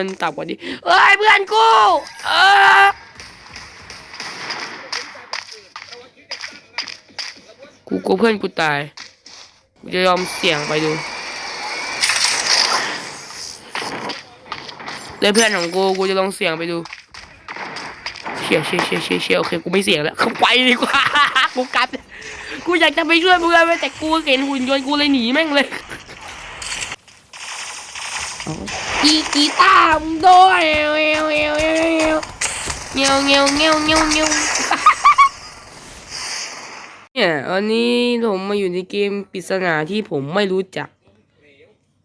มันต่ำกว่านี้เอ้ยเพื่อนกูเออกูกลัวเพื่อนกูตาย กูจะยอมเสี่ยงไปดูเลยเพื่อนของกู กูจะลองเสี่ยงไปดู เชี่ยเชี่ยเชี่ยเชี่ยเชี่ยโอเค กูไม่เสี่ยงแล้ว เข้าไปดีกว่า กูกลับ กูอยากจะไปช่วยเพื่อนแต่กูเห็นหุ่นยนต์กูเลยหนีแม่งเลย กีกีตาร์มึงด้วยเงี้ยวเงี้ยวเงี้ยวเงี้ยวเงี้ยวเงี้ยวเงี้ยวเงี้ยวเนี่ยอันนี้ผมมาอยู่ในเกมปริศนาที่ผมไม่รู้จัก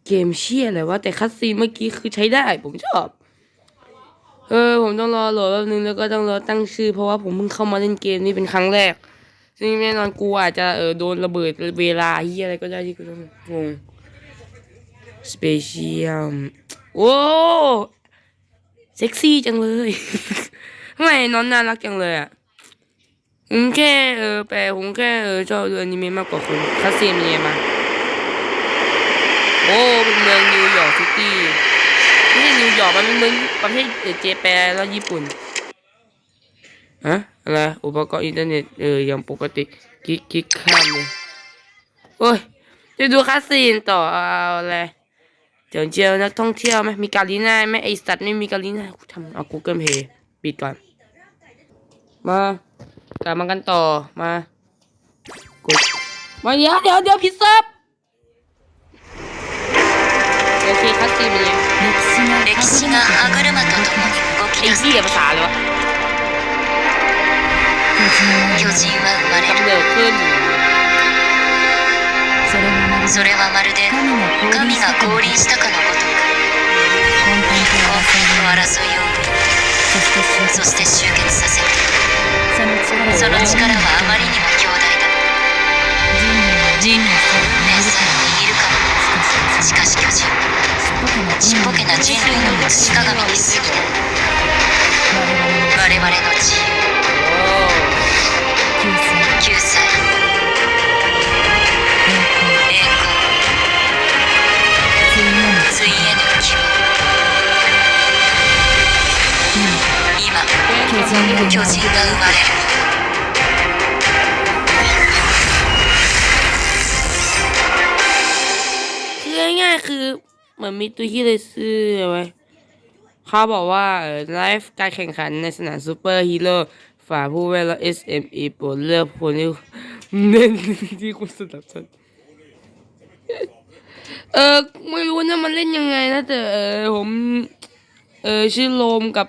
เกมเชี่ยอะไรวะแต่คัสซีเมื่อกี้คือใช้ได้ ผมชอบ เออ ผมต้องรอโหลดแป๊บนึงแล้วก็ต้องรอตั้งชื่อ เพราะว่าผมเพิ่งเข้ามาเล่นเกมนี้เป็นครั้งแรก ซึ่งแน่นอนกูอาจจะเออโดนระเบิดเวลาเฮียอะไรก็ได้ที่กูต้องงงสเปเชียล โอ้เซ็กซี่จังเลยทำไมน้องน่ารักจังเลยอะผมแค่เออแปลผมแค่เออชอบดูอนิเมะมากกว่าคุณคัสซีนเป็นไงมาโอ้เป็นเมืองนิวยอร์กซิตี้ไม่ใช่นิวยอร์กมันเป็นเมืองประเทศเออเจแปนแล้วญี่ปุ่นฮะอะไรอุปกรณ์อินเทอร์เน็ตเอออย่างปกติคลิกคลิกข้ามเลยโอ้ยจะดูคัสซีนต่อเอาอะไร เดี๋ยวเจอนักท่องเที่ยวไหมมีการีน่าไหมไอสัตว์ไม่มีการีน่ากูทำเอา Google Play ปิดก่อน มากลับมากันต่อ มากดมาเดี๋ยวเดี๋ยวเดี๋ยวผิดซับโอเคคัสซีนเป็นยัง 歴史が歯車とともに動 ไอ き出す เหี้ยภาษาเลยวะ 巨人は生まれ それはまるで神が降臨したかのごとく根本と争いをそして集結させるその力はあまりにも強大だ。人類の運命さえ握るかもしかし巨人ちっぽけな人類の映し鏡に過ぎない。我々の自由救済巨人が生まれる คือง่ายๆคือเหมือนมีตัวที่เลยซื้อไว้เขาบอกว่าเออไลฟ์การแข่งขันในสนามซูเปอร์ฮีโร่ฝ่าผู้เวลา SME โปรดเลือกคนที่เน้นที่คุณสนับสนุนเออไม่รู้นะมันเล่นยังไงนะแต่เออผมเออชื่อโลมกับ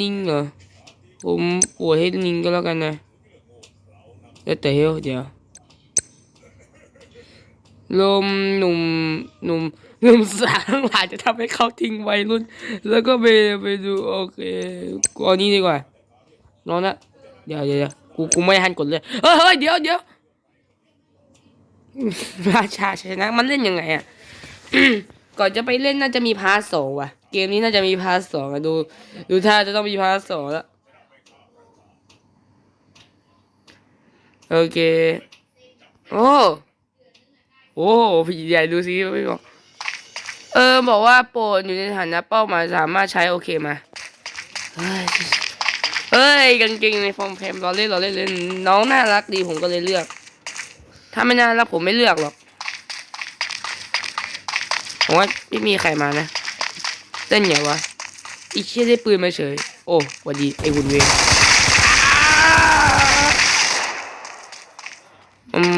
นิงเหรอ ผมปวดให้นิงก็แล้วกันนะเดี๋ยวแต่เดี๋ยเดี๋ยว ลมหนุ่มหนุ่มหนุ่มสาวทั้งหลายจะทำให้เขาทิ้งวัยรุ่น แล้วก็ไปไปดูโอเคกูเอานี้ดีกว่านองนะเดี๋ยวเดี๋ยวกูกูไม่ทันกดเลยเฮ้ยเฮ้ยเดี๋ยวเดี๋ยวราชาชนะมันเล่นยังไงอะก่อนจะไปเล่นน่าจะมีพาร์ทสองว่ะ เกมนี้น่าจะมีพาร์ทสองอะดู ดูท่าจะต้องมีพาร์ทสองแล้ว โอเค โอ้ โอ้พี่ใหญ่ดูสิไม่บอก เออ บอกว่าโปรดอยู่ในฐานะเป้าหมายสามารถใช้โอเคมา เฮ้ยกางเกงในฟอร์มแพมเราเล่นเราเล่นเล่นน้องน่ารักดีผมก็เลยเลือก ถ้าไม่น่ารักผมไม่เลือกหรอกผมว่าไม่มีใครมานะเล่นไงวะอีเชี่ยได้ปืนมาเฉย โอ้วัดดีไอ้หุ่นเวง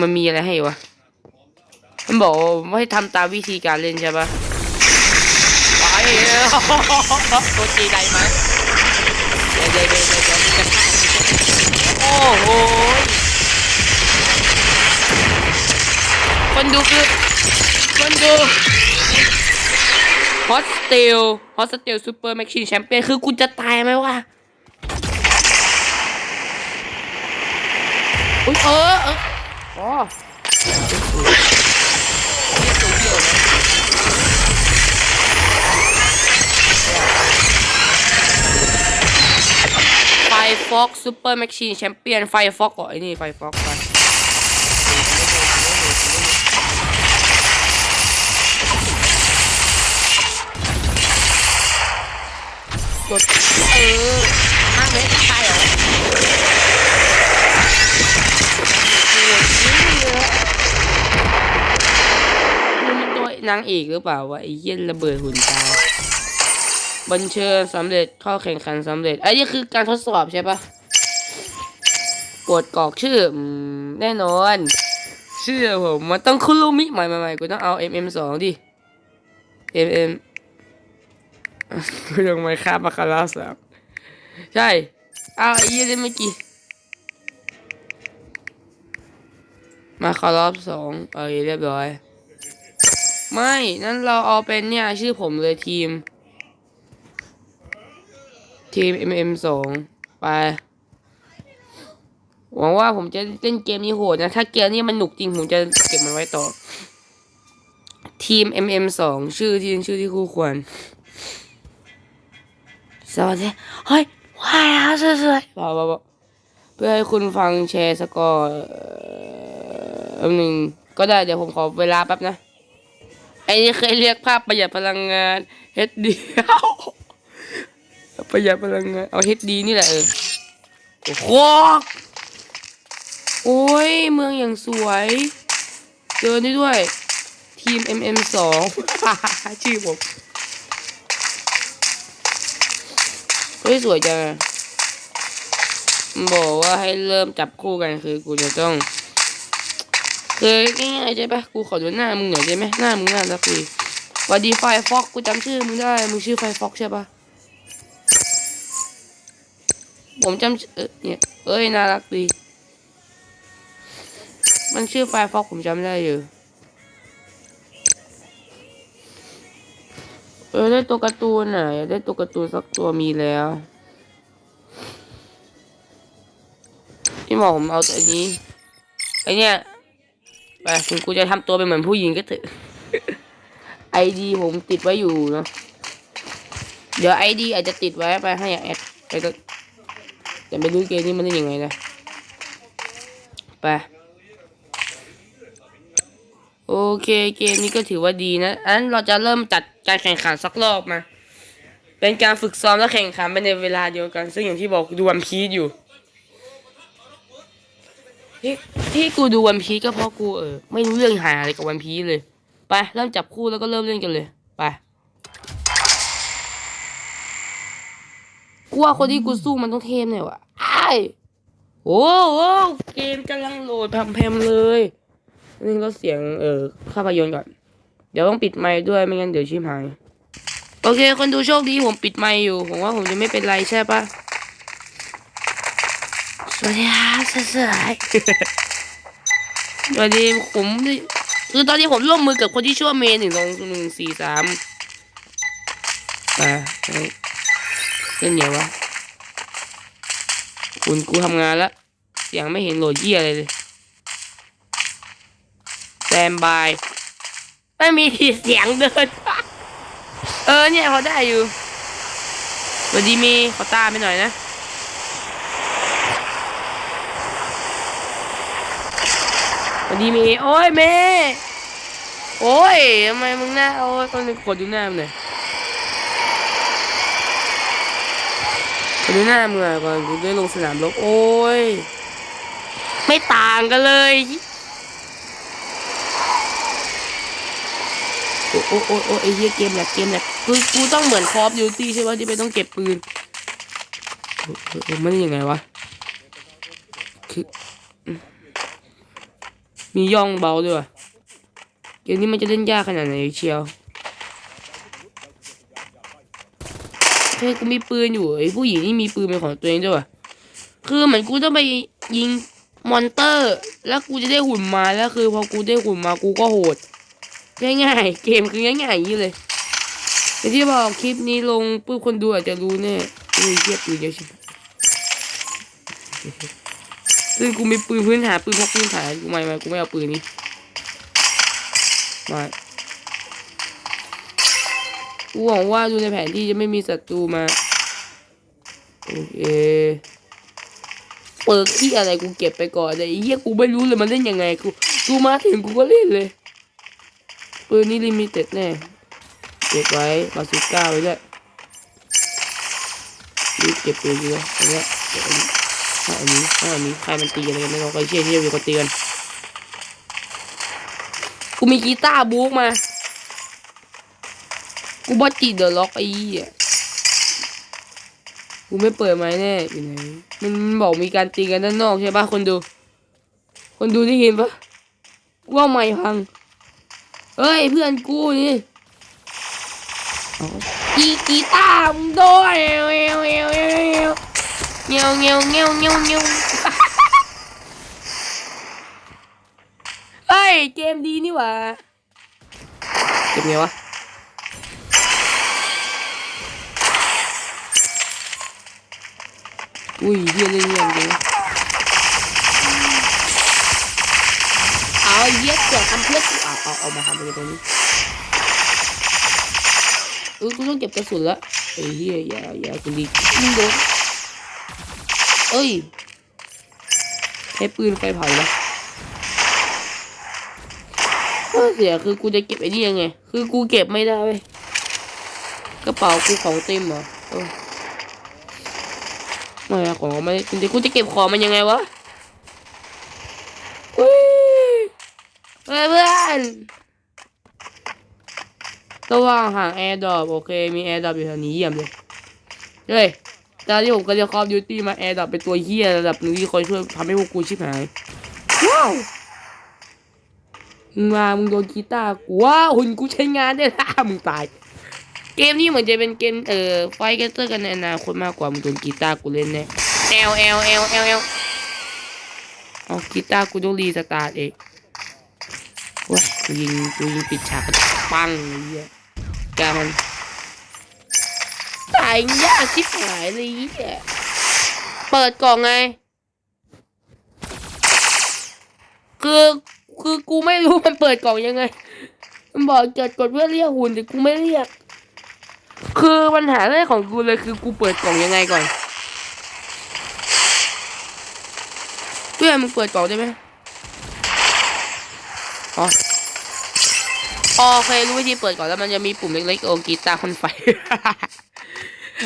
มันมีอะไรให้วะ มันบอกว่าให้ทำตามวิธีการเล่นใช่ปะไปตัวจีได้ไหมเดี๋ยวเดี๋ยวเดี๋ยวเดี๋ยวโอ้โหคนดูคือคนดูฮอสเทลฮอสเทลซูเปอร์แมชชีนแชมเปี้ยนคือกูจะตายไหมวะอุ้ยเออเออ อ๋อไฟฟ็อกซูเปอร์แมชชีนแชมเปี้ยนไฟฟ็อกอ๋อไอ้นี่ไฟฟ็อกไปกดเออห้างเลยใช่ นางเอกหรือเปล่าวะไอ้เย็นระเบิดหุ่นตายบัญเชิญสำเร็จเข้าแข่งขันสำเร็จไอ้นี่คือการทดสอบใช่ปะกดกรอกชื่อแน่นอน ชื่อผมมันต้องคุรุมิใหม่ใหม่กูต้องเอา MM สองดิ MM กูยังไม่ข้ามมาคาราสามใช่ เอาไอ้ยี่ได้เมื่อกี้มาคารอบสองโอเคเรียบร้อย ไม่นั่นเราเอาเป็นเนี่ยชื่อผมเลยทีม ทีม MM สองไป หวังว่าผมจะเล่นเกมนี้โหดนะ ถ้าเกมนี้มันหนุกจริงผมจะเก็บมันไว้ต่อ ทีม MM สองชื่อที่ชื่อที่คู่ควร สวัสดี เฮ้ยว้าวสวยๆบอกบอกเพื่อให้คุณฟังแชร์สกอร์อ่อหนึ่งก็ได้เดี๋ยวผมขอเวลาแป๊บนะ ไอ้นี่เคยเรียกภาพประหยัดพลังงาน HD ประหยัดพลังงาน เอา HD นี่แหละเออโอ้โหโอ้ย เมืองอย่างสวยเดินได้ด้วย ทีม MM สองชื่อผมเฮ้ย สวยจังบอกว่าให้เริ่มจับคู่กันคือกูจะต้อง คือง่ายๆใช่ปะกูขอดูหน้ามึงหน่อยได้ไหมหน้ามึงน่ารักดีสวัสดีไฟฟอกกูจำชื่อมึงได้ มึงชื่อไฟฟอกใช่ปะผมจำเออเนี่ยเอ้ยน่ารักดี มันชื่อไฟฟอกผมจำได้อยู่ เออได้ตัวการ์ตูนอะอยากได้ตัวการ์ตูนสักตัวมีแล้วพี่หมอผมเอาตัวนี้ไอเนี้ย ไปถึงกูจะทำตัวเป็นเหมือนผู้หญิงก็เถอะไอดีผมติดไว้อยู่เนาะเดี๋ยวไอดีอาจจะติดไว้ไปให้แอดไปก็แต่ไม่รู้เกมนี้มันได้ยังไงนะไปโอเคเกมนี้ก็ถือว่าดีนะอันเราจะเริ่มจัดการแข่งขันสักรอบมา เป็นการฝึกซ้อมและแข่งขันไปในเวลาเดียวกัน ซึ่งอย่างที่บอกดูวันพีซอยู่ ที่ที่กูดูวันพีก็เพราะกูเออไม่รู้เรื่องหาอะไรกับวันพีเลย ไปเริ่มจับคู่แล้วก็เริ่มเล่นกันเลย ไปกูว่าคนที่กูสู้มันต้องเทมหน่อยวะไอ้โอ้โหเกมกำลังโหลดแพมๆเลยนี่ลดเสียงเออภาพยนตร์ก่อน เดี๋ยวต้องปิดไมค์ด้วยไม่งั้นเดี๋ยวชิมหาย โอเค คนดูโชคดีผมปิดไมค์อยู่ ผมว่าผมจะไม่เป็นไรใช่ปะ สวัสดีครับสวยสวัสดีผมคือตอนนี้ผมร่วมมือกับคนที่ชื่อว่าเมย์หนึ่งสองหนึ่งสี่สามอ่าเล่นเหนียววะคุณกูทำงานแล้วเสียงไม่เห็นโหลดเยี่ยอะไรเลยแซมบายไม่มีเสียงเดิน เออเนี่ยพอได้อยู่สวัสดีเมย์ขอตาไปหน่อยนะ วัสดีเมย์โอ้ยเมย์โอ้ยทำไมมึงหน้าโอ้ยต้องกดดูหน้ามึงหน่อยกดดูหน้ามึงหน่อก่อนกูได้ลงสนามรบโอ้ยไม่ต่างกันเลยโอ้โอ้โอ้โอ้ไอ้เหี้ยเกมแหลกเกมแหลกกูกูต้องเหมือนคอฟดิวตี้ใช่ป่ะที่ไปต้องเก็บปืนมันยังไงวะ คืออืม มีย่องเบาด้วยเกมนี้มันจะเล่นยากขนาดไหนเชียวเฮ้ยกูมีปืนอยู่ไอ้ผู้หญิงนี่มีปืนเป็นของตัวเองด้วยคือเหมือนกูต้องไปยิงมอนเตอร์ แล้วกูจะได้หุ่นมาแล้วคือพอกูได้หุ่นมากูก็โหด ง่ายๆ เกมคือง่ายๆอย่างนี้เลยแต่ที่บอกคลิปนี้ลงปุ๊บคนดูอาจจะรู้แน่กูมีเทียบปืนเยอะช่ไหม ซึ่งกูมีปืนพื้นฐานปืนพกพื้นฐานกูไม่ไม่กูไม่เอาปืนนี้มากูหวังว่าดูในแผนที่จะไม่มีศัตรูมาโอเคเปิดที่อะไรกูเก็บไปก่อนแต่ไอ้เหี้ยกูไม่รู้เลยมันเล่นยังไงกูกูมาถึงกูก็เล่นเลยปืนนี้ลิมิเต็ดแน่เก็บไว้บาซูก้าไว้ด้วยรีบเก็บปืนดีกว่าอันเนี้ยเก็บอันนี้ เอาอันนี้อาอันนี้ใครมันตีกันอะไรกันไม่รู้ใครเชี่ยเชี่ยมีคนตีกันกูมีกีตาร์บุ๊กมา กูบอจีเดอะล็อกไอ้เหี้ยกูไม่เปิดไม้แน่อยู่ไหนมันบอกมีการตีกันด้านนอกใช่ปะคนดู คนดูได้ยินปะว่าไม่พังเฮ้ยเพื่อนกูนี่กีกีตาร์มึงโดนเงี้ยวเงี้ยวเงี้ยวเงี้ยว เงี้ยวเงี้ยวเงี้ยวเงี้ยวเงี้ยวเฮ้ยเกมดีนี่หว่าเกมไงวะอุ้ยเฮียเล่นเงี้ยจริงเอาเย็ดเกิดทำเพื่อกูเอาเอาเอามาทำอะไรตรงนี้เออกูต้องเก็บกระสุนละไอ้เฮียอย่าอย่าคุณดีมึงโดน เอ้ยใช้ปืนไฟเผาละข้อเสียคือกูจะเก็บไอ้นี่ยังไง คือกูเก็บไม่ได้เว้ย กระเป๋ากูของเต็มเหรอเออไม่อะของไม่จริงๆกูจะเก็บของมันยังไงวะเพื่อนระว่างห่างแอร์ดรอปโอเค มีแอร์ดรอปอยู่แถวนี้เยี่ยมเลย เฮ้ย ตอนที่ผมก็จะคอมดิวตี้มาแอร์ดรอปเป็นตัวเฮียระดับหนึงที่คอยช่วยทำให้พวกกูชิบหาย ว้าวมึงมามึงโดนกีตาร์กูว้าวหุ่นกูใช้งานได้ละมึงตาย เกมนี้เหมือนจะเป็นเกมเอ่อไฟเกเตอร์กันในอนาคตมากกว่ามึงโดนกีตาร์กูเล่นแน่เอลเอลเอลเอลเอลเอากีตาร์กูต้องรีสตาร์ทเองเว้ยกูยิงกูยิงปิดฉากกันปังเลยเหี้ยแกมันตายยากชิบหายเลยเหี้ยเปิดกล่องไง คือคือกูไม่รู้มันเปิดกล่องยังไง มันบอกเกิดกดเพื่อเรียกหุ่นแต่กูไม่เรียก คือปัญหาแรกของกูเลยคือกูเปิดกล่องยังไงก่อนเพื่อนมึงเปิดกล่องได้ไหมอ๋ออ๋อโอเครู้วิธีเปิดก่อนแล้วมันจะมีปุ่มเล็กๆโอกีตาร์คนไฟ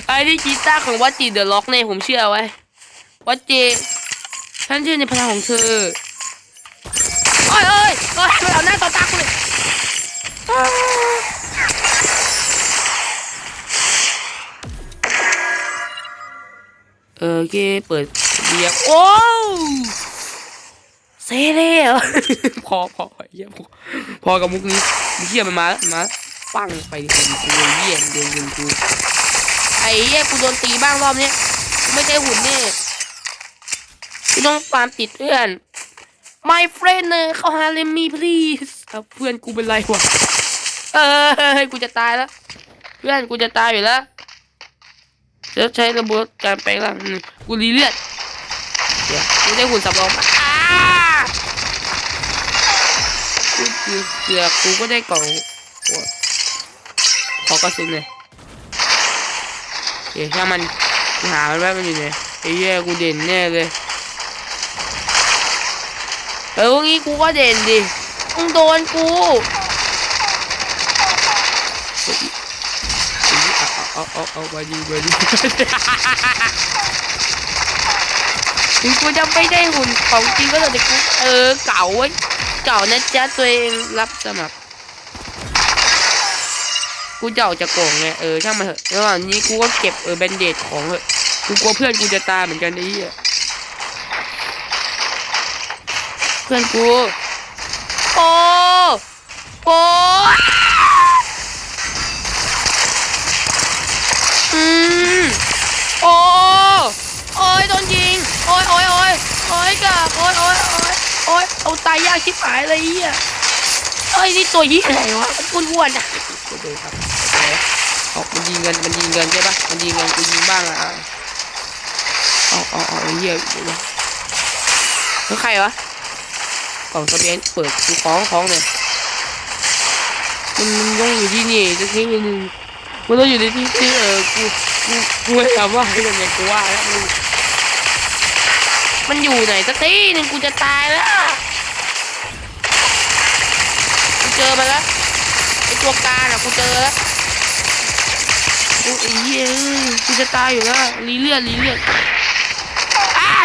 ไอ้ที่กีตาร์ของวัดจีเดอะล็อกเนี่ยผมเชื่อไว้วัดจีฉันเชื่อในพลังของเธอโอ้ยโอ้ยโอ้ยมันเอาหน้าต่อตากูเลยเออเคเปิดเบียร์โอ้เซเลยเหรอพอพอเยี่ยพอพอกับมุกนี้เยี่ยมันมามา ปังไปดิคนกูเยี่ยโดนยิงกู ไอ้เยี่ยกูโดนตีบ้างรอบเนี้ยไม่ใช่หุ่นนี่กูต้องตามติดเพื่อน my friend เนอเข้าหาเลมี่ please เพื่อนกูเป็นไรวะเออกูจะตายแล้ว เพื่อนกูจะตายอยู่แล้วแล้วใช้ระบบการแปลงร่างกูรีเลือดเดี๋ยวกูได้หุ่นสำรองมากูเกือบกูก็ได้กล่องขอกระสุนเลย เดี๋ยวช่ามันหามันไว้มันอยู่ไหนไอ้แย่กูเด่นแน่เลยเอองี้กูก็เด่นดิมึงโดนกูเฮ้ยเอาเอาเอามาดีมาดีถึงกูจะไม่ได้หุ่นของจริงก็เถอะแต่กูเออเก่าเว้ยเก่านะจ๊ะตัวเองรับสมัคร กูจะออกจากกล่องไงเออช่างมันเถอะระหว่างนี้กูก็เก็บเออแบนเดดของเถอะกูกลัวเพื่อนกูจะตายเหมือนกันไอ้เหี้ยเพื่อนกูโอ้โอ้อืมโอ้โอ้ยโดนยิงโอ้ยโอ้ยโอ้ยโอ้ยกะโอ้ยโอ้ยโอ้ยโอ้ยเอาตายยากชิบหายเลยเฮียเอ้ยนี่ตัวยี่อะไรวะมันอ้วนๆอะ โอเคครับออามันยิงกันมันยิงกันใช่ปะมันยิงกันกูยิงบ้างอะเอาเอาเออ้เฮียเดี๋ยวนะแล้วใครวะกล่องทะเบียนเปิดกูคล้องคล้องเลยมันมันต้องอยู่ที่นี่จะทิ้งนึงมันต้องอยู่ในที่ที่เออกูกูกูไม่ถามว่าให้ยังไงกูว่าแล้วมันมันอยู่ไหนสักที่หนึ่งกูจะตายแล้วกูเจอมาแล้ว ไอตัวการอะกูเจอแล้วกูอ้เยเอ้ยกูจะตายอยู่แล้วรีเลือดรีเลือดอ้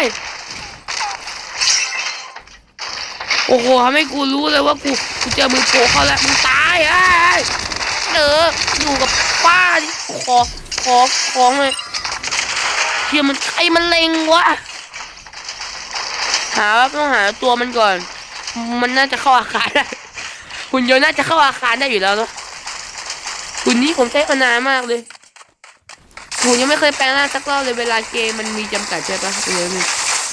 โอ้โหทำให้กูรู้เลยว่ากูกูเจอมือโปรเขาแล้วมึงตายไอ้เอออยู่กับป้าดิขอขอของเลยเฮียมันใครมันเล็งวะหาว่าต้องหาตัวมันก่อน มันน่าจะเข้าอาคารได้ หุ่นยนต์น่าจะเข้าอาคารได้อยู่แล้วเนาะหุ่นนี้ผมใช้มานานมากเลยผมยังไม่เคยแปลงร่างสักรอบเลยเวลาเกมมันมีจำกัดใช่ปะเออมี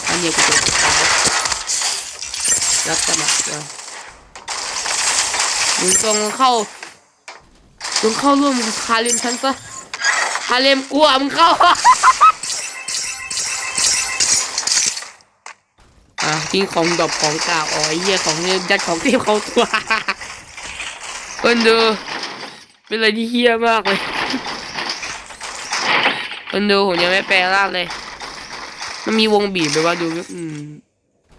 อันนี้กูจะขายรับสมัครแล้วมึงจงเข้าจงเข้าร่วมคาเลมฉันซะคาเลมกลัวมึงเข้าอะทิ้งของดรอปของกล่าวอ๋อเหี้ยของเนี่ยยัดของเทียบเข้าตัว เพิ่นดู เป็นอะไรที่เฮี้ยมากเลย คนดูผมยังไม่แปลร่างเลย มันมีวงบีบไปว่าดูอืม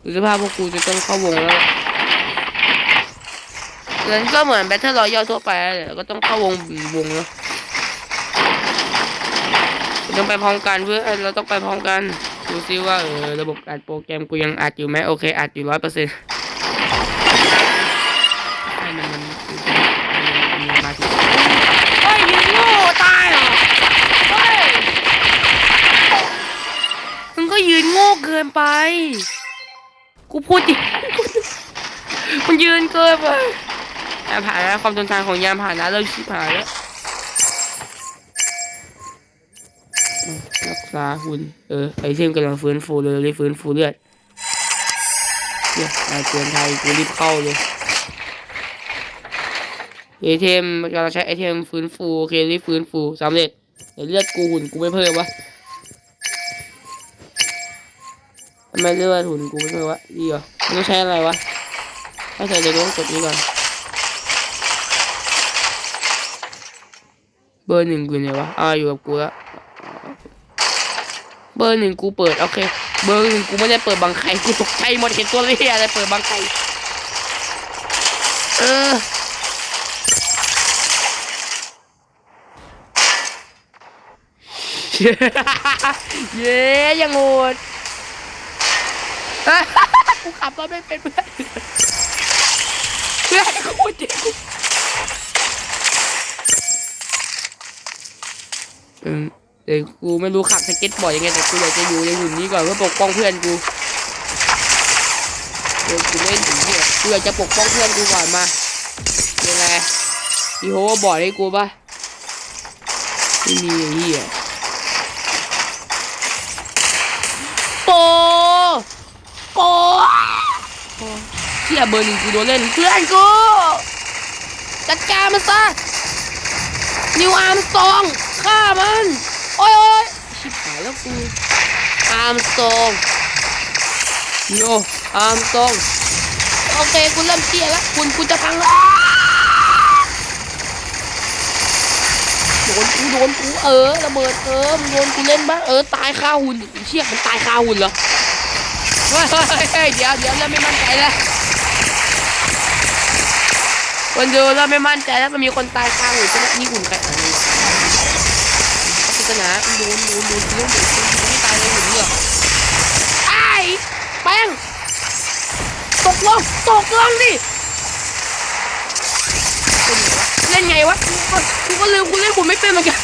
ดูสภาพพวกกูจะต้องเข้าวงแล้วนั้นก็เหมือนแบทเทิลรอยัลทั่วไปแหละก็ต้องเข้าวงวงเนาะต้องไปพร้อมกันเพื่อเราต้องไปพร้อมกันดูซิว่าเออระบบอัดโปรแกรมกูยังอัดอยู่ไหมโอเคอัดอยู่ร้อยเปอร์เซ็นต์ ยืนโง่เกินไป กูพูดจริงมันยืนเกินไปยามผ่านนะความทนทานของยามผ่านนะเริ่มชิบหายแล้วรักษาหุ่นเออไอเทมกำลังฟื้นฟูเลยรีฟื้นฟูเลือดเนี่ยนายเตือนไทยกูรีบเข้าเลยไอเทมกำลังใช้ไอเทมฟื้นฟูโอเครีบฟื้นฟูสำเร็จเลือดกูหุ่นกูไม่เพิ่มวะ ไม่เลือดหุ่นกูไม่เพิ่มวะดีเหรอมันต้องใช้อะไรวะ ถ้าใช้เดี๋ยวต้องกดนี้ก่อน เบอร์หนึ่งกูเนี่ยวะอ่าอยู่กับกูแล้วเบอร์หนึ่งกูเปิดโอเค เบอร์หนึ่งกูไม่ได้เปิดบังไข่กูตกใจหมดเห็นตัวเลี้ยอะไรเปิดบังไข่เออเย้ยังโหด กูขับรถไม่เป็นเพื่อนเพื่อนกูเจ็บเดี๋ยวกูไม่รู้ขับสเก็ตบอร์ดยังไงแต่กูอยากจะอยู่ในหุ่นนี้ก่อนเพื่อปกป้องเพื่อนกูเดี๋ยวกูเล่นถึงเนี่ยกูอยากจะปกป้องเพื่อนกูก่อนมายังไงมีโฮเวอร์บอร์ดให้กูปะไม่มีไอ้เหี้ย โปโปเชี่ ยเบอร์หนึ่งกูโดนเล่นเพื่อนกูจัดการมันซะนิวอาร์มสตองฆ่ามัน โอ้ยโอ้ยชิบหายแล้วกูอาร์มสตองนิวอาร์มสตองโอเคกูเริ่มเชี่ยแล้วคุณกูจะพังแล้วโดนกูโดนกูเออระเบิดเออมึงโดนกูเล่นบ้างเออตายคาหุ่นเชี่ยมันตายคาหุ่นเหรอเฮ้ยเฮ้ยเฮ้ยเดี๋ยวเดี๋ยวเริ่มไม่มั่นใจแล้ว คนดูเริ่มไม่มั่นใจแล้วมันมีคนตายคางหุ่นใช่ไหมนี่หุ่นใครอันนี้พิจารณาดนโดนโดนโดนโดนโดนไม่ตายเลยหุ่นเหรอไอ้แป้งตกลงตกลงดิเล่นไงวะกูก็ลืมกูเล่นหุ่นไม่เป็นเหมือนกัน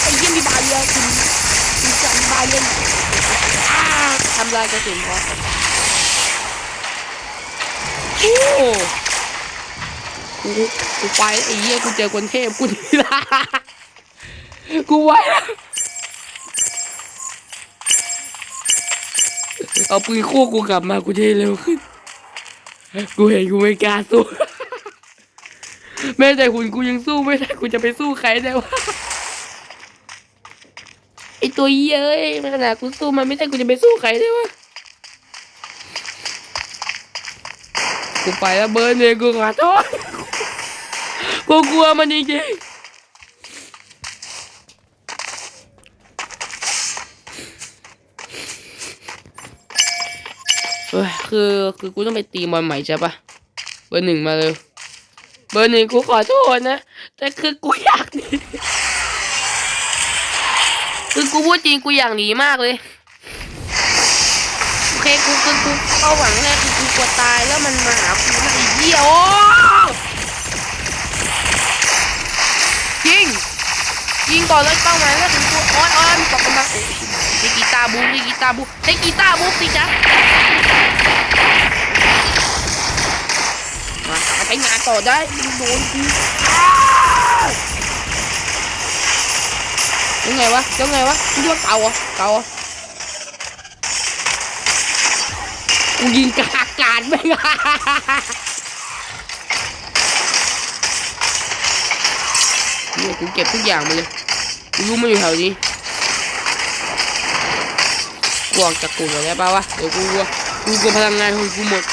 ไอ้เยี่ยมมีบาเรียคุณคุณจันบาเรียอ่าทำลายกระสุนพอโอ้ กูกูไปไอ้เหี้ยกูเจอคนเทพกูทีละกูไว้เอาปืนคู่กูกลับมากูจะเร็วขึ้น กูเห็นกูไม่กล้าสู้แม้แต่หุ่นกูยังสู้ไม่ได้กูจะไปสู้ใครได้วะไอตัวเย้ยมันขนาดกูสู้มันไม่ได้กูจะไปสู้ใครได้วะกูไปแล้วเบิร์นเลยกูขอโทษ กูกลัวมันจริงๆเอ้ยคือคือกูต้องไปตีบอลใหม่ใช่ปะเบอร์หนึ่งมาเลย เบอร์หนึ่งกูขอโทษนะ แต่คือกูอยากหนีคือกูพูดจริงกูอยากหนีมากเลยโอเคกูคือกูเป้าหวังแรกคือกูกลัวตายแล้วมันมาหากูนะไอ้เหี้ยโอ้ ยิงก่อนเลยเป้าหมายแรกคือกูโอ้ยโอ้ยมีตกกำลังโอ้ยได้กีตาร์บูได้กีตาร์บูได้กีตาร์บูสิจ๊ะมาไปงานต่อได้มึงโดนกูอ้าวยังไงวะยังไงวะมึงคิดว่าเก่าเหรอเก่าเหรอกูยิงกากากาศแม่ง เนี่ยกูเก็บทุกอย่างมาเลยกูรู้มันอยู่แถวนี้กูออกจากกลุ่มแล้วป่าวะเดี๋ยวกูกลัวกูกลัวพลังงานของกูหมด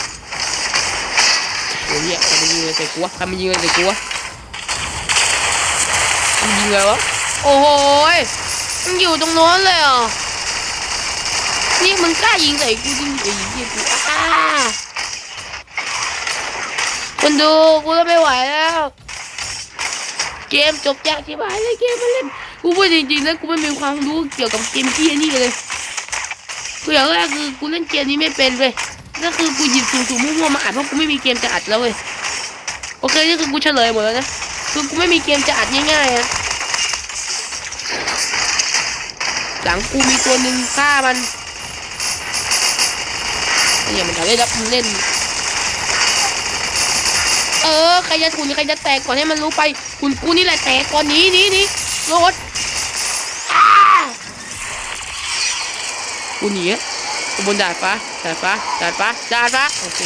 เดี๋ยวเนี่ยใครมันยิงอะไรใส่กูวะใครมันยิงอะไรใส่กูวะมันยิงอะไรวะโอ้โหยมันอยู่ตรงโน้นเลยเหรอนี่มึงกล้ายิงใส่กูจริงไอ้เหี้ยกูอ้าคนดูกูจะไม่ไหวแล้ว เกมจบยากที่บ้านเลยเกมมาเล่นกูพูดจริงๆแล้วกูไม่มีความรู้เกี่ยวกับเกมที่นี่เลยกูอย่างแรกคือกูเล่นเกมนี้ไม่เป็นเว้ยนั่นคือกูหยิบสูงๆมั่วๆมาอัดเพราะกูไม่มีเกมจะอัดแล้วเว้ยโอเคนี่คือกูเฉลยหมดแล้วนะคือกูไม่มีเกมจะอัดง่ายๆอะหลังกูมีตัวหนึ่งฆ่ามันเนี่ยมันจะเล่นแล้วมันเล่น เออใครจะทุนใครจะแตกก่อนให้มันรู้ไปคุณกูนี่แหละแตกก่อนหนี้นี้นี้รถกูหนีอะกูบนดาดฟ้าดาดฟ้าดาดฟ้าดาดฟ้าโอเค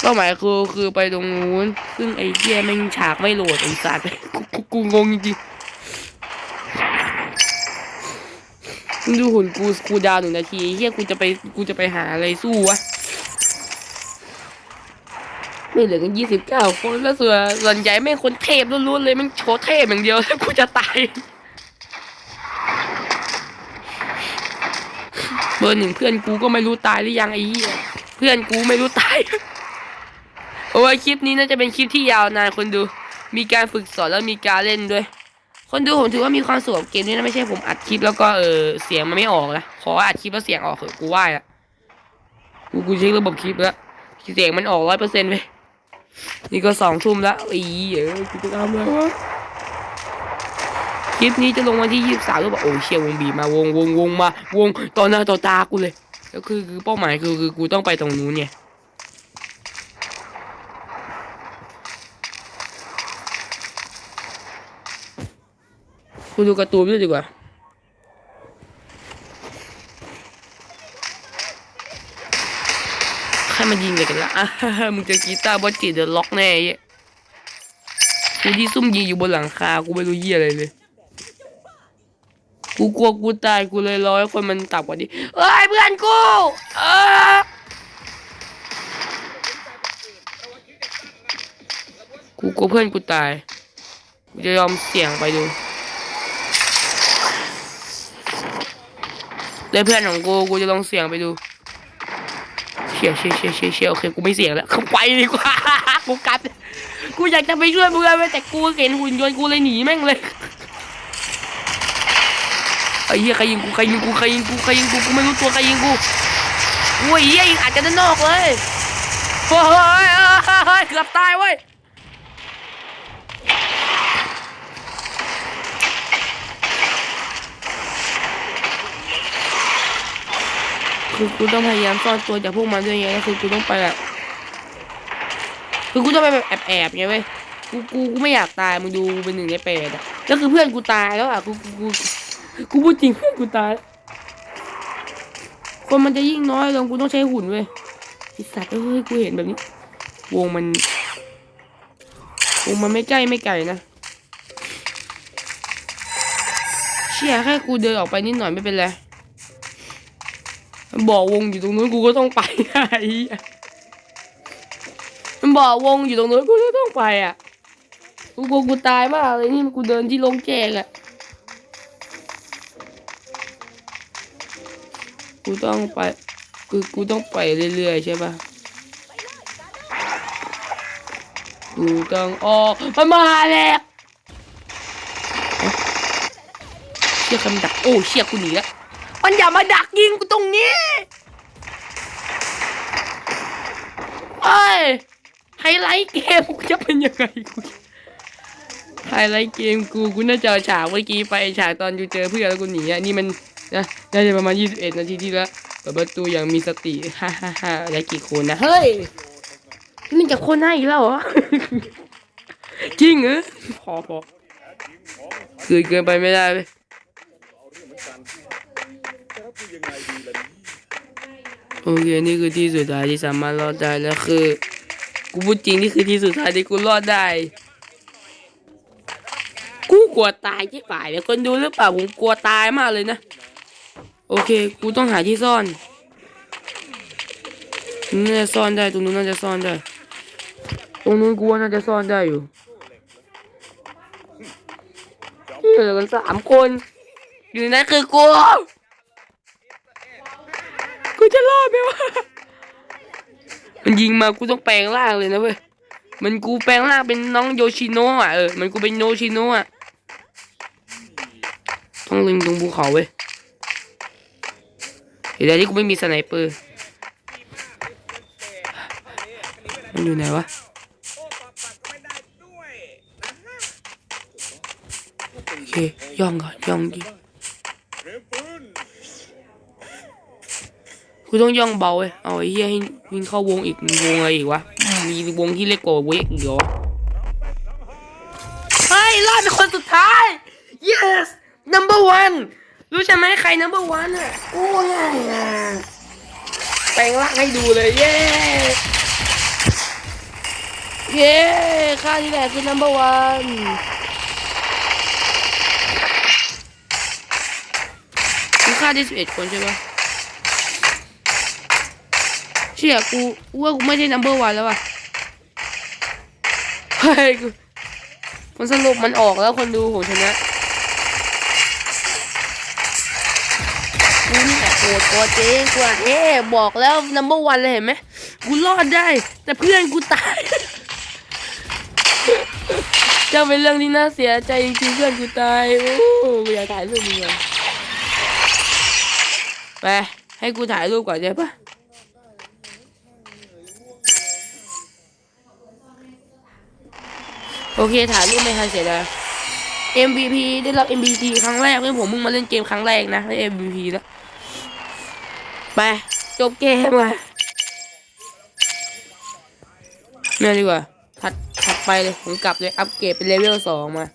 เป้าหมายคือคือไปตรงนู้น ซึ่งไอ้เหี้ยแม่งฉากไม่โหลดไอ้สัตว์กูกูงงจริงๆมึงดูหุ่นกูกูดาวหนึ่งนาทีเฮียกูจะไปกูจะไปหาอะไรสู้วะ ไม่เหลือกันยี่สิบเก้าคนแล้วส่วนส่วนใหญ่ไม่งคนเทพล้วนๆเลยมันโชว์เทพอย่างเดียวแล้วกูจะตาย เบอร์หนึ่งเพื่อนกูก็ไม่รู้ตายหรือยังไอ้เหี้ยเพื่อนกูไม่รู้ตาย โอ้ยคลิปนี้น่าจะเป็นคลิปที่ยาวนานคนดู มีการฝึกสอนแล้วมีการเล่นด้วย คนดูผมถือว่ามีความสุขกับเกมนี้นะไม่ใช่ผมอัดคลิปแล้วก็เออเสียงมันไม่ออกนะขออัดคลิปแล้วเสียงออกเถอะกูไหว้ละกูกูเช็คระบบคลิปแล้วเสียงมันออกร้อยเปอร์เซ็นต์ไป นี่ก็สองทุ่มแล้วอีเออกูจะทำอะไรวะคลิปนี้จะลงวันที่ยี่สิบสามแล้วบอกโอ้เชี่ยวงบีมาวงวงวงมาวงต่อหน้าต่อตากูเลยแล้วคือคือเป้าหมายคือคือกูต้องไปตรงนู้นเนี่ยกูดูการ์ตูนด้วยดีกว่า ใครมันยิงเลยกันละอะมึงจะกีตาร์บอสจีเดอะล็อกแน่เยกูที่ซุ่มยิงอยู่บนหลังคา กูไม่รู้เหี้ยอะไรเลย กูกลัวกูตาย กูเลยรอให้คนมันตับกว่านี้เอ้ยเพื่อนกู เออกูกลัวเพื่อนกูตาย กูจะยอมเสี่ยงไปดูเลยเพื่อนของกู กูจะลองเสี่ยงไปดู ชี่ยเชี่ยเชี่ยเชี่ยเชี่ยโอเคกูไม่เสี่ยงแล้วเขาไปดีกว่ากูกลับกูอยากจะไปช่วยเพื่อนเว้ยแต่กูเห็นหุ่นยนต์กูเลยหนีแม่งเลยไอ้เหี้ยใครยิงกูใครยิงกูใครยิงกูใครยิงกูกูไม่รู้ตัวใครยิงกูโอ้ยเหี้ยอาจจะด้านนอกเลยโอ้ยเฮ้ยเฮ้ยเกือบตายเว้ย คือกูต้องพยายามซ่อนตัวจากพวกมันด้วยไงก็คือกูต้องไปแบบคือกูต้องไปแบบแอบๆไงเว้ยกูกูกูไม่อยากตายมึงดูเป็นหนึ่งในแปดอะแล้วคือเพื่อนกูตายแล้วอะกูกูกูกูพูดจริงเพื่อนกูตาย คนมันจะยิ่งน้อยลงกูต้องใช้หุ่นเว้ยไอสัตว์เอ้ยกูเห็นแบบนี้ วงมันวงมันไม่ใกล้ไม่ไกลนะเชี่ยแค่กูเดินออกไปนิดหน่อยไม่เป็นไร บอกวงอยู่ตรงนู้นกูก็ต้องไปไอ้มันบอกวงอยู่ตรงนู้นกูก็ต้องไปอะกูกลัวกูตายมากเลยนี่กูเดินที่โลงแจ้งอะกูต้องไปกูกูต้องไปเรื่อยๆใช่ปะกูต้องออมันมาแล้วชี่ยคำดักโอ้เชี่ยกูหนีแล้ว มันอย่ามาดักยิงกูตรงนี้เอ้ยไฮไลท์เกมกูจะเป็นยังไงกูไฮไลท์เกมกูกูน่าจะเอฉากเมื่อกี้ไปฉากตอนกูเจอเพื่อนแล้วกูหนีอะนี่มันนะน่าจะประมาณ 21 นาทีที่แล้วเปิดประตูอย่างมีสติฮ่าฮ่าฮ่าแล้วกี่คนนะเฮ้ยนี่จะคนหน้าอีกแล้วเหรอจริงเหรอพอพอคือเกินไปไม่ได้ โอเคนี่คือที่สุดท้ายที่สามารถรอดได้แล้วคือ กูพูดจริงนี่คือที่สุดท้ายที่กูรอดได้ กูกลัวตายที่ฝ่ายเนี่ยคนดูหรือเปล่าผมกลัวตายมากเลยนะ โอเค กูต้องหาที่ซ่อนน่าจะซ่อนได้ตรงนู้นน่าจะซ่อนได้ ตรงนู้นกูว่าน่าจะซ่อนได้อยู่เหลือกันสามคนอยู่นั้นคือกู จะรอดไหมวะ มันยิงมากูต้องแปลงร่างเลยนะเว้ย มันกูแปลงร่างเป็นน้องโยชิโนะอะเออ มันกูเป็นโยชิโนะอะ ต้องลิงตรงภูเขาเว้ยเดี๋ยวที่กูไม่มีสไนเปอร์ มันอยู่ไหนวะโอเคย่องก่อนย่องดิ กูต้องย่องเบาเว้ยเอาไอ้เหี้ยให้วิ่งเข้าวงอีกวงอะไรอีกวะ มีวงที่เล็กกว่าวงอีกเหรอวะเฮ้ยรอดเป็นคนสุดท้าย yes number one รู้ใช่ไหมใคร number one อะโอ้ยอะแปลงร่างให้ดูเลยเย้เย้ข้านี่แหละคือ number one กูฆ่าได้สิบเอ็ดคนใช่ปะเชี่ยกูกูว่ากูไม่ได้ number one แล้วว่ะเฮ้ยกูมันสรุปมันออกแล้วคนดูผมชนะกูนี่แหละโหดตัวเจ๊งกว่าเอ๊บอกแล้ว number one เลยเห็นไหมกูรอดได้ แต่เพื่อนกูตายจะเป็นเรื่องที่น่าเสียใจจริงๆเพื่อนกูตายโอ้กูอยากถ่ายรูปมึงเลยไปให้กูถ่ายรูปก่อนได้ปะ โอเคถ่ายรูปไม่ทันเสียดาย MVP ได้รับ MVP ครั้งแรกเพื่อนผมมึงมาเล่นเกมครั้งแรกนะได้ MVP แล้วไปจบเกมว่ะเนี่ยดีกว่าถัดถัดไปเลยผมกลับเลยอัปเกรดเป็นเลเวลสองมา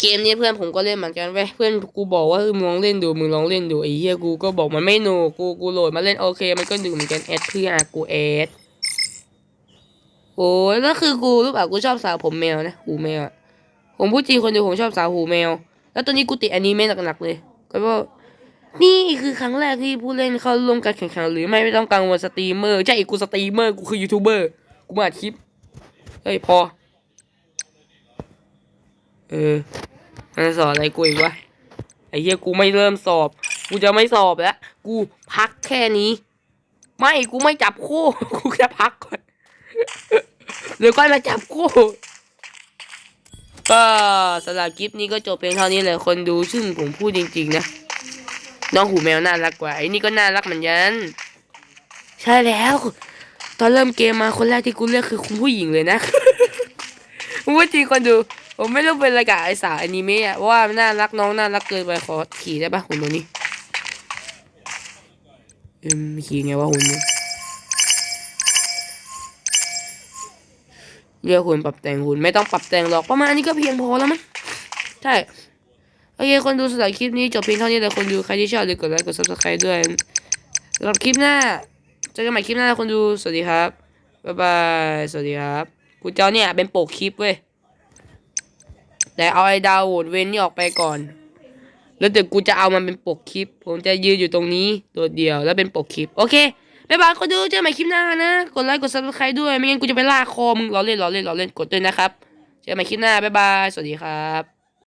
เกมนี้เพื่อนผมก็เล่นเหมือนกันเว้ยเพื่อนกูบอกว่าเออมึงลองเล่นดูมึงลองเล่นดูไอ้เหี้ยกูก็บอกมันไม่หนูกูกูโหลดมาเล่นโอเค มันก็ดูเหมือนกันแอดเพื่อนกูแอด โอ้ยแล้วคือกูรู้ป่ะกูชอบสาวผมแมวนะหูแมวอะผมพูดจริงคนเดียวผมชอบสาวหูแมว แล้วตอนนี้กูติดอนิเมะหนักๆเลย ก็ว่านี่คือครั้งแรกที่ผู้เล่นเข้าร่วมการแข่งขันหรือไม่ไม่ต้องกังวลสตรีมเมอร์ใช่กูสตรีมเมอร์กูคือยูทูบเบอร์กูมาอัดคลิปเฮ้ยพอ เออมันจะสอนอะไรกูอีกวะไอ้เหี้ยกูไม่เริ่มสอบ กูจะไม่สอบแล้ว กูพักแค่นี้ ไม่กูไม่จับคู่ กูจะพักก่อน เดี๋ยวก็มาจับคู่ก็สำหรับคลิปนี้ก็จบเพียงเท่านี้เลยคนดูซึ่งผมพูดจริงๆนะน้องหูแมวน่ารักกว่าไอ้นี่ก็น่ารักเหมือนกันใช่แล้ว ตอนเริ่มเกมมาคนแรกที่กูเลือกคือคุณผู้หญิงเลยนะผมพูดจริงคนดู ผมไม่รู้เป็นอะไรกับไอสาวอนิเมะอะว่าน่ารักน้องน่ารักเกินไปขอขี่ได้ปะหุ่นตัวนี้อ็มขี่ไงวะหุ่นนี้ เรียกหุ่นปรับแต่งหุ่นไม่ต้องปรับแต่งหรอกประมาณนี้ก็เพียงพอแล้วมั้งใช่โอเคคนดูสำหรับคลิปนี้จบเพียงเท่านี้เลยคนดูใครที่ชอบอย่าลืมกดไลค์กด subscribe ด้วยสำหรับคลิปหน้าเจอกันใหม่คลิปหน้าคนดูสวัสดีครับบ๊ายบายสวัสดีครับกูเจ้าเนี่ยเป็นโปกคลิปเว้ยแต่เอาไอ้ดาวโหวตเว้นนี่ออกไปก่อน แล้วเดี๋ยวกูจะเอามันเป็นปกคลิป ผมจะยืนอยู่ตรงนี้ตัวเดียวแล้วเป็นปกคลิป โอเค บ๊ายบายคนดูเจอกันใหม่คลิปหน้านะ กดไลค์กดซับสไครต์ด้วย ไม่งั้นกูจะไปลากคอมึงล้อเล่นล้อเล่นล้อเล่นกดด้วยนะครับ เจอกันใหม่คลิปหน้าบ๊ายบาย สวัสดีครับ